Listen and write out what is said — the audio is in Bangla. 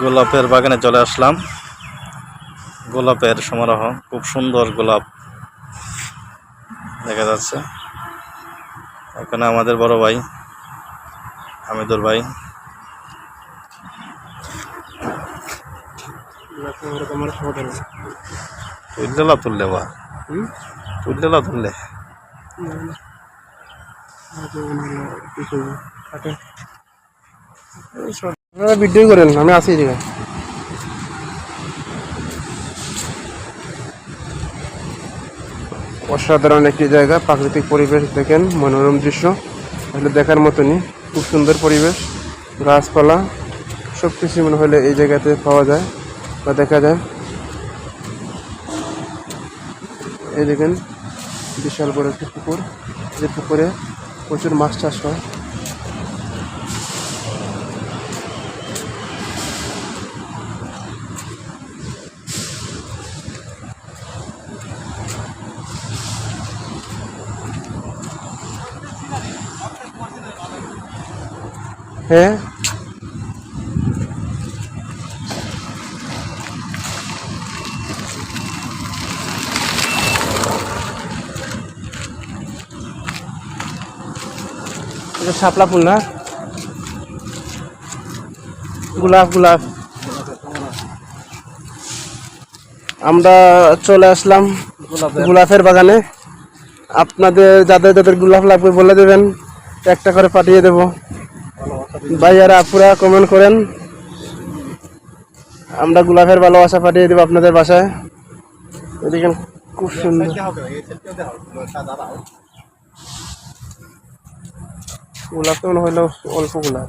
গোলাপের বাগানে চলে আসলাম। গোলাপের সমারোহ খুব সুন্দর গোলাপ দেখা যাচ্ছে। এখানে আমাদের বড় ভাই হামিদুর ভাই। তুললে তুললে বা? তুললে আমি আছি এদিকে। অসাধারণ একটি জায়গা, প্রাকৃতিক পরিবেশ দেখেন, মনোরম দৃশ্য, আসলে দেখার মতনই, খুব সুন্দর পরিবেশ, গাছপালা সব কিছু মনে হলে এই জায়গাতে পাওয়া যায় বা দেখা যায়। এই দেখেন, বিশাল বড় একটি পুকুর, যে পুকুরে প্রচুর মাছ চাষ হয়। হ্যাঁ? এটা শাপলা ফুল না? গোলাপ গোলাপ। আমরা চলে আসলাম গোলাপের। বাগানে। আপনাদের যাদের যাদের গোলাপ লাগবে বলে দেবেন। একটা করে পাঠিয়ে দেব। ভাইয়ারা আপুরা কমেন্ট করেন, আমরা গোলাপের ভালোবাসা পাঠিয়ে দেবো আপনাদের বাসায়। এদিকে খুব সুন্দর। গোলাপ তো মনে হইল অল্প গোলাপ।